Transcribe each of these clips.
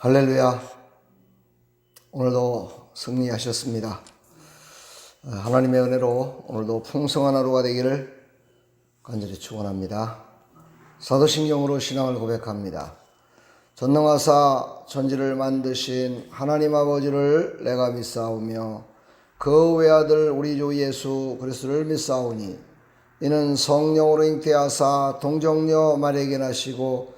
할렐루야. 오늘도 승리하셨습니다. 어, 하나님의 은혜로 오늘도 풍성한 하루가 되기를 간절히 축원합니다. 사도신경으로 신앙을 고백합니다. 전능하사 천지를 만드신 하나님 아버지를 내가 믿사오며 그 외아들 우리 주 예수 그리스도를 믿사오니 이는 성령으로 잉태하사 동정녀 마리에게 나시고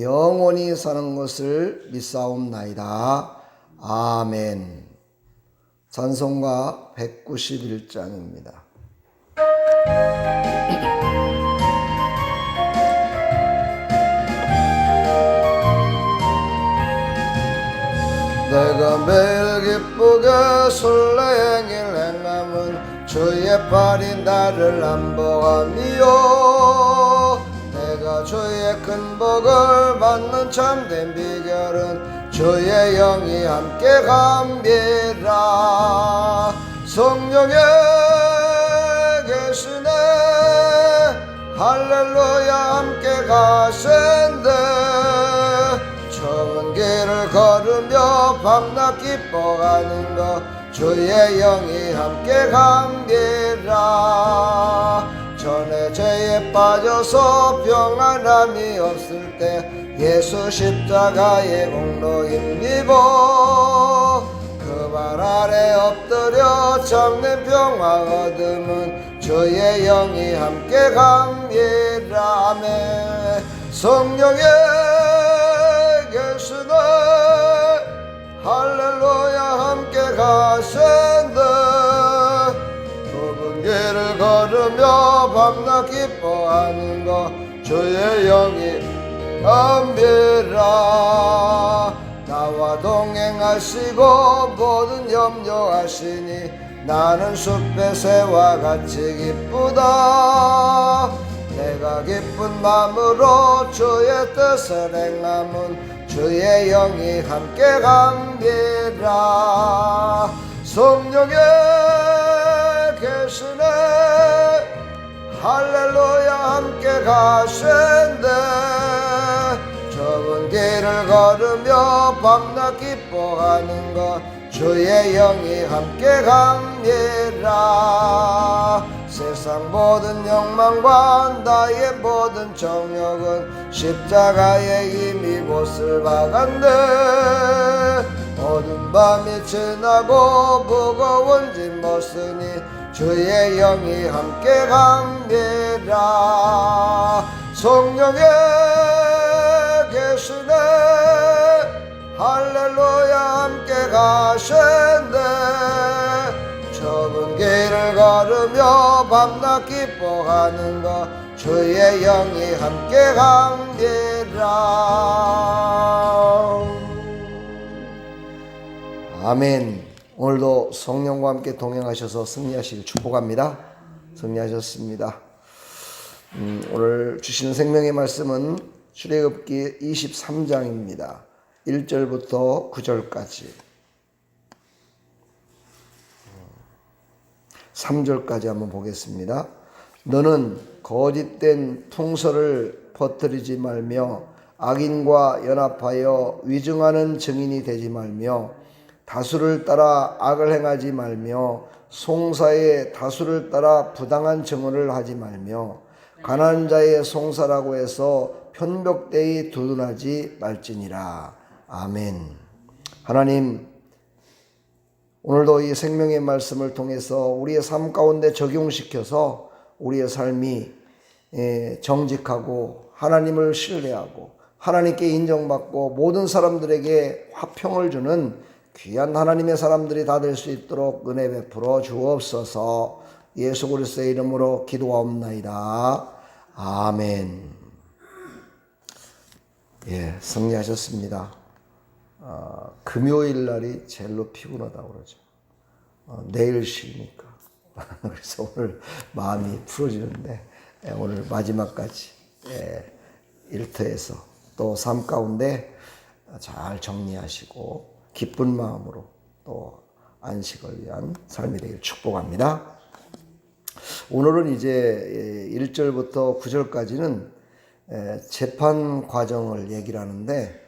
영원히 사는 것을 믿사옵나이다. 아멘. 찬송가 191장입니다. 내가 매일 기쁘게 술래행일 행함은 주의 팔이 나를 내가 주의 큰 복을 받는 참된 비결은 주의 영이 함께 감비라. 성령에 계시네. 할렐루야 함께 가신대. 좁은 길을 걸으며 밤낮 기뻐가는 것 주의 영이 함께 감기라 전에 죄에 빠져서 평안함이 없을 때 예수 십자가의 공로 힘입어 그 발 아래 엎드려 참된 평화 얻음은 주의 영이 함께 감기라매 성령의 계시네. 할렐루야 함께 가신대 주의 영이 감비라 나와 동행하시고 모든 염려하시니 나는 숲의 새와 같이 기쁘다. 내가 기쁜 마음으로 주의 뜻을 행함은 주의 영이 함께 감기라 성령에 계시네 할렐루야 함께 가신대. 좁은 길을 걸으며 밤낮 기뻐하는 것 주의 영이 함께 감기라 세상 모든 욕망과 나의 모든 정욕은 십자가에 이미 못을 박았네. 어두운 밤이 지나고 무거운 짐 벗으니 주의 영이 함께 감기라 성령에 계시네. 할렐루야 함께 가신대 좁은 길을 걸으며 밤낮 기뻐하는 것 주의 영이 함께 감기라 아멘 오늘도 성령과 함께 동행하셔서 승리하시길 축복합니다. 승리하셨습니다. 음, 오늘 주시는 생명의 말씀은 출애굽기 23장입니다. 1절부터 9절까지. 3절까지 한번 보겠습니다. 너는 거짓된 풍설을 퍼뜨리지 말며 악인과 연합하여 위증하는 증인이 되지 말며 다수를 따라 악을 행하지 말며 송사의 다수를 따라 부당한 증언을 하지 말며 가난한 자의 송사라고 해서 편벽되이 두둔하지 말지니라. 아멘. 하나님 오늘도 이 생명의 말씀을 통해서 우리의 삶 가운데 적용시켜서 우리의 삶이 예, 정직하고 하나님을 신뢰하고 하나님께 인정받고 모든 사람들에게 화평을 주는 귀한 하나님의 사람들이 다 될 수 있도록 은혜 베풀어 주옵소서 예수 그리스도의 이름으로 기도하옵나이다. 아멘. 예, 승리하셨습니다. 어, 금요일 날이 제일로 피곤하다고 그러죠. 어, 내일 쉬니까. 그래서 오늘 마음이 풀어지는데 예, 오늘 마지막까지 예, 일터에서 또 삶 가운데 잘 정리하시고 기쁜 마음으로 또 안식을 위한 삶이 되길 축복합니다. 오늘은 이제 1절부터 9절까지는 재판 과정을 얘기를 하는데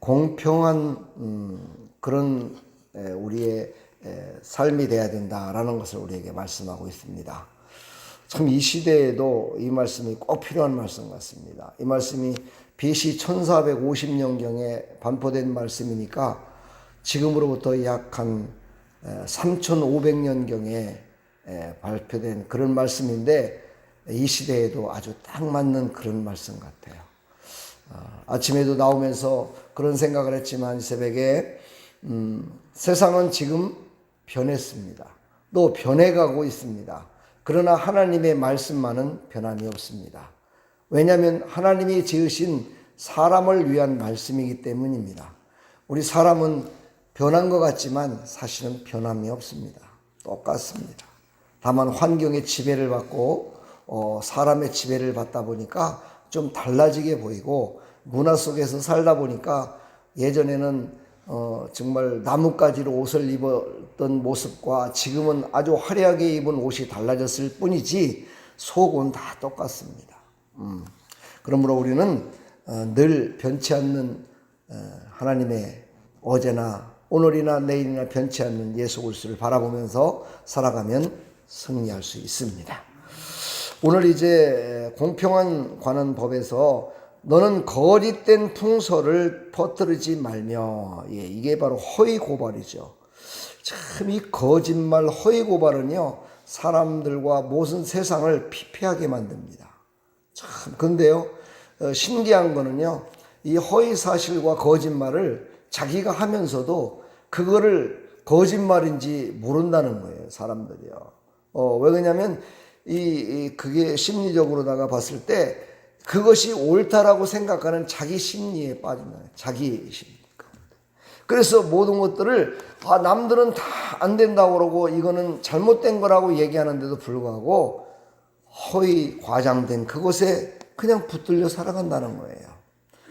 공평한 음, 그런 에, 우리의 에, 삶이 돼야 된다라는 것을 우리에게 말씀하고 있습니다. 참 이 시대에도 이 말씀이 꼭 필요한 말씀 같습니다. 이 말씀이 BC 1450년경에 반포된 말씀이니까 지금으로부터 약 한 3500년경에 발표된 그런 말씀인데 이 시대에도 아주 딱 맞는 그런 말씀 같아요. 아, 아침에도 나오면서 그런 생각을 했지만 새벽에 음, 세상은 지금 변했습니다. 또 변해가고 있습니다. 그러나 하나님의 말씀만은 변함이 없습니다. 왜냐하면 하나님이 지으신 사람을 위한 말씀이기 때문입니다. 우리 사람은 변한 것 같지만 사실은 변함이 없습니다. 똑같습니다. 다만 환경의 지배를 받고 어, 사람의 지배를 받다 보니까 좀 달라지게 보이고 문화 속에서 살다 보니까 예전에는 어, 정말 나뭇가지로 옷을 입었던 모습과 지금은 아주 화려하게 입은 옷이 달라졌을 뿐이지 속은 다 똑같습니다. 음. 그러므로 우리는 어, 늘 변치 않는 어, 하나님의 어제나 오늘이나 내일이나 변치 않는 예수 그리스도를 바라보면서 살아가면 승리할 수 있습니다. 오늘 이제 공평한 관한 법에서 너는 거짓된 풍서를 퍼뜨리지 말며 예, 이게 바로 허위 고발이죠. 참 이 거짓말 허위 고발은요 사람들과 모든 세상을 피폐하게 만듭니다. 참 근데요 어, 신기한 거는요 이 허위 사실과 거짓말을 자기가 하면서도 그거를 거짓말인지 모른다는 거예요 사람들이요. 어, 왜 그러냐면 이, 이 그게 심리적으로다가 봤을 때 그것이 옳다라고 생각하는 자기 심리에 빠진다. 자기 심리. 그래서 모든 것들을 아, 남들은 다 안 된다고 그러고 이거는 잘못된 거라고 얘기하는데도 불구하고 허위 과장된 그것에 그냥 붙들려 살아간다는 거예요.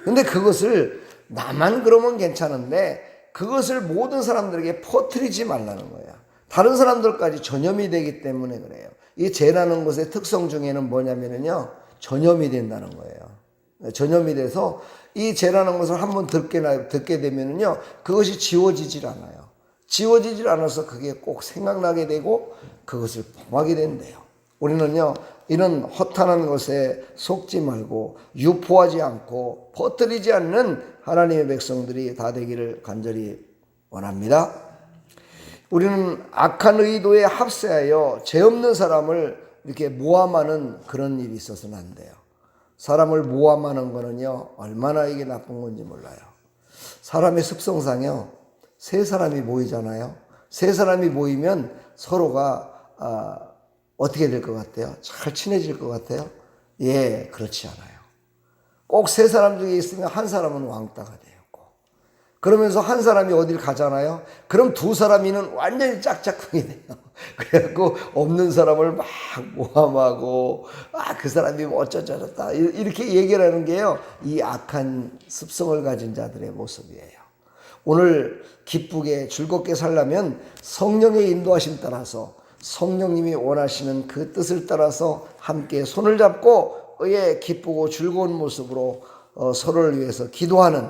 근데 그것을 나만 그러면 괜찮은데 그것을 모든 사람들에게 퍼뜨리지 말라는 거예요. 다른 사람들까지 전염이 되기 때문에 그래요. 이 죄라는 것의 특성 중에는 뭐냐면요. 전염이 된다는 거예요. 전염이 돼서 이 죄라는 것을 한번 듣게, 듣게 되면요. 그것이 지워지질 않아요. 지워지질 않아서 그게 꼭 생각나게 되고 그것을 범하게 된대요. 우리는요. 이런 허탄한 것에 속지 말고 유포하지 않고 퍼뜨리지 않는 하나님의 백성들이 다 되기를 간절히 원합니다. 우리는 악한 의도에 합세하여 죄 없는 사람을 이렇게 모함하는 그런 일이 있어서는 안 돼요. 사람을 모함하는 거는요, 얼마나 이게 나쁜 건지 몰라요. 사람의 습성상요, 세 사람이 모이잖아요. 세 사람이 모이면 서로가, 아, 어떻게 될 것 같아요? 잘 친해질 것 같아요? 예, 그렇지 않아요. 꼭 세 사람 중에 있으면 한 사람은 왕따가 돼요. 그러면서 한 사람이 어딜 가잖아요. 그럼 두 사람이는 완전히 짝짝꿍이 돼요. 그래갖고 없는 사람을 막 모함하고 아 그 사람이 뭐 어쩌저쩌다 이렇게 얘기를 하는 게요. 이 악한 습성을 가진 자들의 모습이에요. 오늘 기쁘게 즐겁게 살려면 성령의 인도하심 따라서 성령님이 원하시는 그 뜻을 따라서 함께 손을 잡고 의 기쁘고 즐거운 모습으로 어, 서로를 위해서 기도하는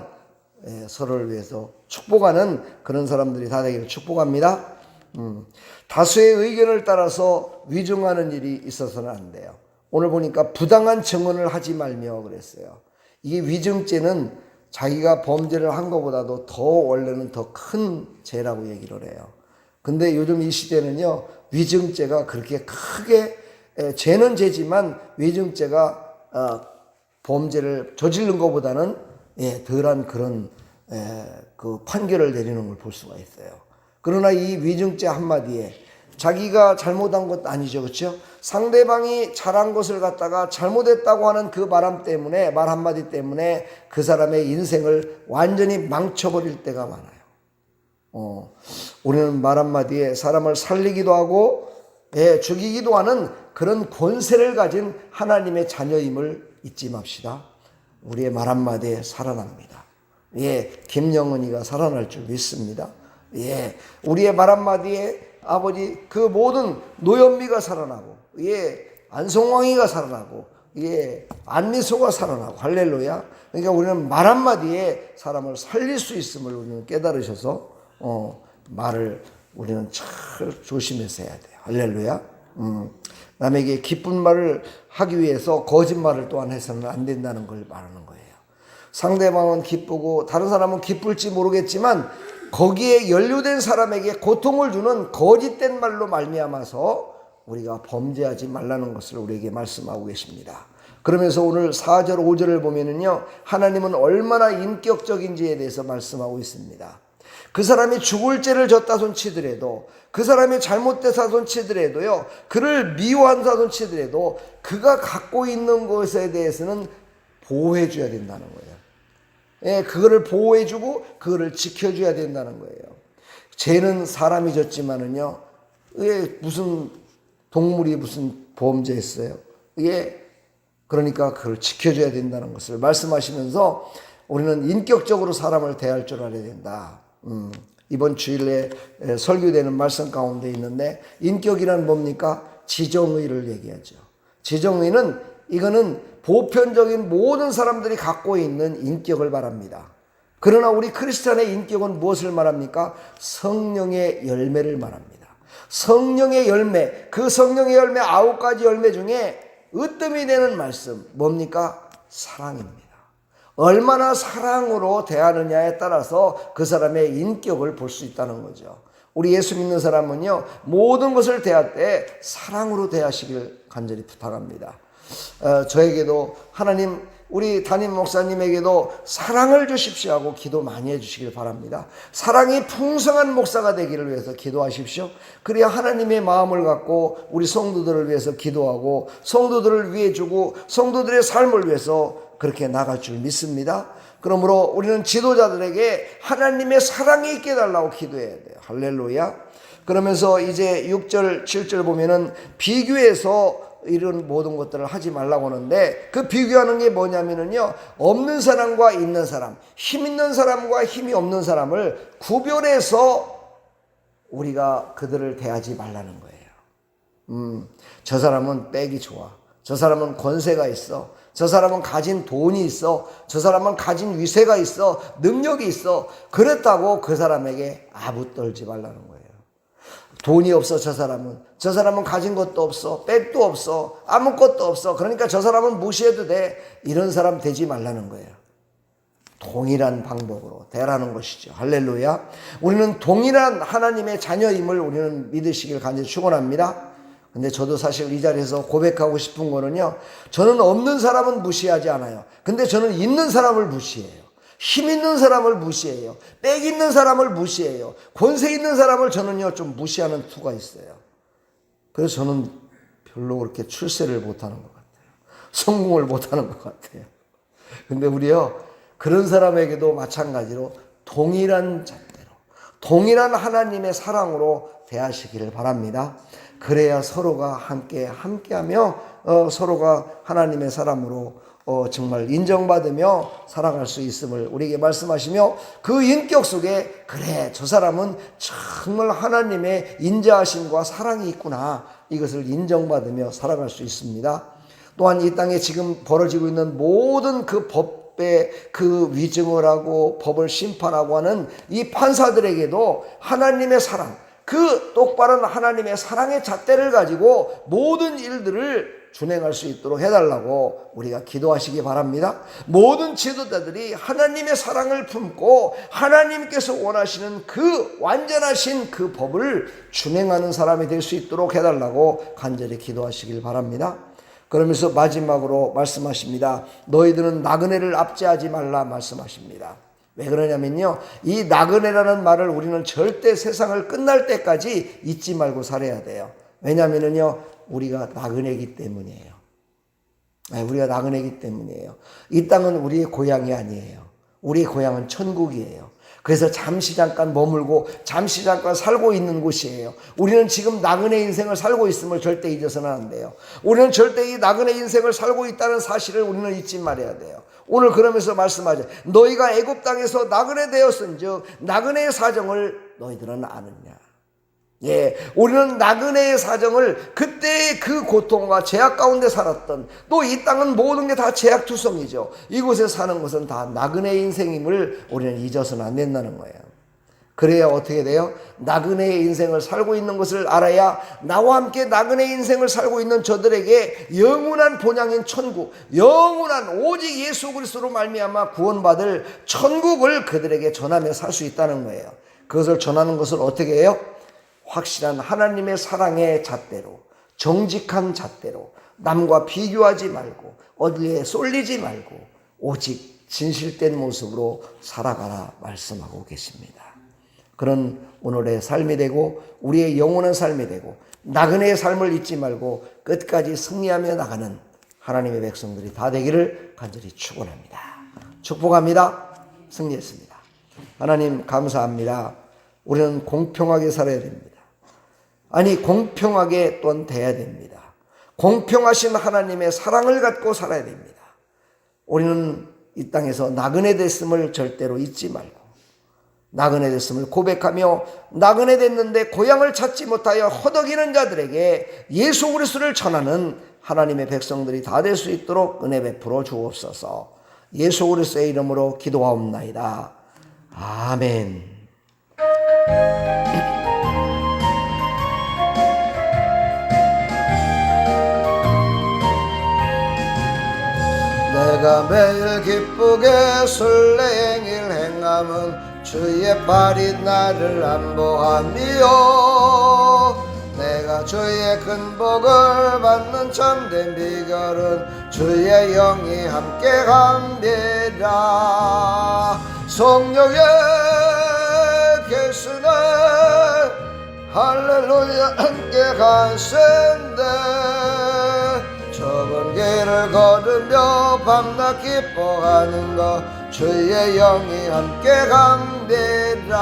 예, 서로를 위해서 축복하는 그런 사람들이 다 되기를 축복합니다. 음, 다수의 의견을 따라서 위중하는 일이 있어서는 안 돼요. 오늘 보니까 부당한 증언을 하지 말며 그랬어요. 이게 위증죄는 자기가 범죄를 한 것보다도 더 원래는 더 큰 죄라고 얘기를 해요. 근데 요즘 이 시대는요, 위증죄가 그렇게 크게, 죄는 죄지만 위증죄가 어, 범죄를 저지른 것보다는 예, 덜한 그런 예, 그 판결을 내리는 걸 볼 수가 있어요. 그러나 이 위증죄 한마디에 자기가 잘못한 것 아니죠. 그렇죠? 상대방이 잘한 것을 갖다가 잘못했다고 하는 그 말함 때문에 말 한마디 때문에 그 사람의 인생을 완전히 망쳐버릴 때가 많아요. 어, 우리는 말 한마디에 사람을 살리기도 하고 예, 죽이기도 하는 그런 권세를 가진 하나님의 자녀임을 잊지 맙시다. 우리의 말 한마디에 살아납니다. 예, 김영은이가 살아날 줄 믿습니다. 예, 우리의 말 한마디에 아버지 그 모든 노현미가 살아나고, 예, 안성왕이가 살아나고, 예, 안미소가 살아나고, 할렐루야. 그러니까 우리는 말 한마디에 사람을 살릴 수 있음을 우리는 깨달으셔서, 어, 말을 우리는 잘 조심해서 해야 돼요. 할렐루야. 음, 남에게 기쁜 말을 하기 위해서 거짓말을 또한 해서는 안 된다는 걸 말하는 거예요. 상대방은 기쁘고 다른 사람은 기쁠지 모르겠지만 거기에 연루된 사람에게 고통을 주는 거짓된 말로 말미암아서 우리가 범죄하지 말라는 것을 우리에게 말씀하고 계십니다. 그러면서 오늘 4절 5절을 보면은요. 하나님은 얼마나 인격적인지에 대해서 말씀하고 있습니다. 그 사람이 죽을 죄를 졌다 손치더라도 그 사람이 잘못돼서 손치더라도요. 그를 미워한다 손치더라도 그가 갖고 있는 것에 대해서는 보호해 줘야 된다는 거예요. 예, 그거를 보호해 주고 그거를 지켜 줘야 된다는 거예요. 죄는 사람이 졌지만은요, 예, 무슨 동물이 무슨 범죄했어요? 예, 그러니까 그걸 지켜 줘야 된다는 것을 말씀하시면서 우리는 인격적으로 사람을 대할 줄 알아야 된다. 음, 이번 주일에 에, 설교되는 말씀 가운데 있는데 인격이란 뭡니까? 지정의를 얘기하죠. 지정의는 이거는 보편적인 모든 사람들이 갖고 있는 인격을 말합니다. 그러나 우리 크리스찬의 인격은 무엇을 말합니까? 성령의 열매를 말합니다. 성령의 열매, 그 성령의 열매 아홉 가지 열매 중에 으뜸이 되는 말씀 뭡니까? 사랑입니다. 얼마나 사랑으로 대하느냐에 따라서 그 사람의 인격을 볼 수 있다는 거죠. 우리 예수 믿는 사람은요, 모든 것을 대할 때 사랑으로 대하시길 간절히 부탁합니다. 어, 저에게도 하나님, 우리 담임 목사님에게도 사랑을 주십시오 하고 기도 많이 해주시길 바랍니다. 사랑이 풍성한 목사가 되기를 위해서 기도하십시오. 그래야 하나님의 마음을 갖고 우리 성도들을 위해서 기도하고 성도들을 위해 주고 성도들의 삶을 위해서 그렇게 나갈 줄 믿습니다. 그러므로 우리는 지도자들에게 하나님의 사랑이 있게 해달라고 기도해야 돼요. 할렐루야. 그러면서 이제 6절, 7절 보면은 비교해서 이런 모든 것들을 하지 말라고 하는데 그 비교하는 게 뭐냐면은요. 없는 사람과 있는 사람, 힘 있는 사람과 힘이 없는 사람을 구별해서 우리가 그들을 대하지 말라는 거예요. 음, 저 사람은 빽이 좋아. 저 사람은 권세가 있어. 저 사람은 가진 돈이 있어. 저 사람은 가진 위세가 있어. 능력이 있어. 그랬다고 그 사람에게 아부 떨지 말라는 거예요. 돈이 없어, 저 사람은. 저 사람은 가진 것도 없어. 백도 없어. 아무것도 없어. 그러니까 저 사람은 무시해도 돼. 이런 사람 되지 말라는 거예요. 동일한 방법으로 대라는 것이죠. 할렐루야. 우리는 동일한 하나님의 자녀임을 우리는 믿으시길 간절히 축원합니다. 근데 저도 사실 이 자리에서 고백하고 싶은 거는요. 저는 없는 사람은 무시하지 않아요. 근데 저는 있는 사람을 무시해요. 힘 있는 사람을 무시해요. 빽 있는 사람을 무시해요. 권세 있는 사람을 저는요, 좀 무시하는 투가 있어요. 그래서 저는 별로 그렇게 출세를 못하는 것 같아요. 성공을 못하는 것 같아요. 근데 우리요, 그런 사람에게도 마찬가지로 동일한 동일한 하나님의 사랑으로 대하시기를 바랍니다. 그래야 서로가 함께 함께하며 어, 서로가 하나님의 사람으로 어, 정말 인정받으며 살아갈 수 있음을 우리에게 말씀하시며 그 인격 속에 그래 저 사람은 정말 하나님의 인자하심과 사랑이 있구나 이것을 인정받으며 살아갈 수 있습니다. 또한 이 땅에 지금 벌어지고 있는 모든 그 법 의그 위증을 하고 법을 심판하고 하는 이 판사들에게도 하나님의 사랑 그 똑바른 하나님의 사랑의 잣대를 가지고 모든 일들을 준행할 수 있도록 해달라고 우리가 기도하시기 바랍니다. 모든 지도자들이 하나님의 사랑을 품고 하나님께서 원하시는 그 완전하신 그 법을 준행하는 사람이 될 수 있도록 해달라고 간절히 기도하시길 바랍니다. 그러면서 마지막으로 말씀하십니다. 너희들은 나그네를 압제하지 말라 말씀하십니다. 왜 그러냐면요. 이 나그네라는 말을 우리는 절대 세상을 끝날 때까지 잊지 말고 살아야 돼요. 왜냐면은요. 우리가 나그네기 때문이에요. 네, 우리가 나그네기 때문이에요. 이 땅은 우리의 고향이 아니에요. 우리의 고향은 천국이에요. 그래서 잠시 잠깐 머물고 잠시 잠깐 살고 있는 곳이에요. 우리는 지금 나그네 인생을 살고 있음을 절대 잊어서는 안 돼요. 우리는 절대 이 나그네 인생을 살고 있다는 사실을 우리는 잊지 말아야 돼요. 오늘 그러면서 말씀하죠. 너희가 애굽 땅에서 나그네 되었은즉 나그네의 사정을 너희들은 아느냐. 예, 우리는 나그네의 사정을 그때의 그 고통과 제약 가운데 살았던 또 이 땅은 모든 게 다 제약투성이죠. 이곳에 사는 것은 다 나그네 인생임을 우리는 잊어서는 안 된다는 거예요. 그래야 어떻게 돼요? 나그네의 인생을 살고 있는 것을 알아야 나와 함께 나그네 인생을 살고 있는 저들에게 영원한 본향인 천국, 영원한 오직 예수 그리스도로 말미암아 구원받을 천국을 그들에게 전하며 살 수 있다는 거예요. 그것을 전하는 것을 어떻게 해요? 확실한 하나님의 사랑의 잣대로 정직한 잣대로 남과 비교하지 말고 어디에 쏠리지 말고 오직 진실된 모습으로 살아가라 말씀하고 계십니다. 그런 오늘의 삶이 되고 우리의 영원한 삶이 되고 나그네의 삶을 잊지 말고 끝까지 승리하며 나가는 하나님의 백성들이 다 되기를 간절히 축원합니다. 축복합니다. 승리했습니다. 하나님 감사합니다. 우리는 공평하게 살아야 됩니다. 아니 공평하게 또한 돼야 됩니다. 공평하신 하나님의 사랑을 갖고 살아야 됩니다. 우리는 이 땅에서 나그네 됐음을 절대로 잊지 말고 나그네 됐음을 고백하며 나그네 됐는데 고향을 찾지 못하여 허덕이는 자들에게 예수 그리스도를 전하는 하나님의 백성들이 다 될 수 있도록 은혜 베풀어 주옵소서. 예수 그리스도의 이름으로 기도하옵나이다. 아멘. 내가 매일 기쁘게 술래행일 행함은 주의 발이 나를 안보함이요. 내가 주의 큰 복을 받는 참된 비결은 주의 영이 함께 합니다. 성령의 계수는 할렐루야 함께 가신대 길을 걸으며 밤낮 기뻐하는 것 주의 영이 함께 갑니다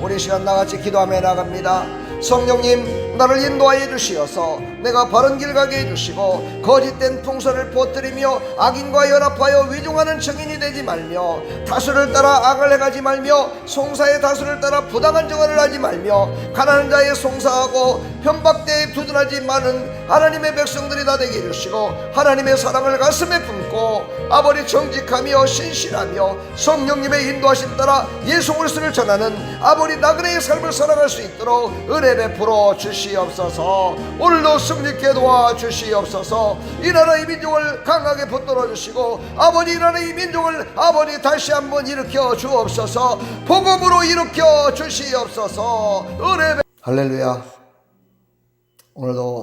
우리 시간 나같이 기도하며 나갑니다. 성령님 나를 인도하여 주시어서 내가 바른 길 가게 해주시고 거짓된 풍선을 퍼뜨리며 악인과 연합하여 위중하는 증인이 되지 말며 다수를 따라 악을 행하지 말며 송사의 다수를 따라 부당한 정언을 하지 말며 가난한 자의 송사하고 편박대에 두둔하지 많은 하나님의 백성들이 다 되게 해주시고 하나님의 사랑을 가슴에 품고 아버지 정직하며 신실하며 성령님의 인도하심 따라 예수 그리스도를 전하는 아버지 나그네의 삶을 살아갈 수 있도록 은혜 베풀어 주시옵소서. 오늘도 승리케 도와 주시옵소서. 이 나라의 민족을 강하게 붙들어 주시고 아버지 이 나라의 민족을 아버지 다시 한번 일으켜 주옵소서. 복음으로 일으켜 주시옵소서. 은혜 베... 할렐루야. 오늘도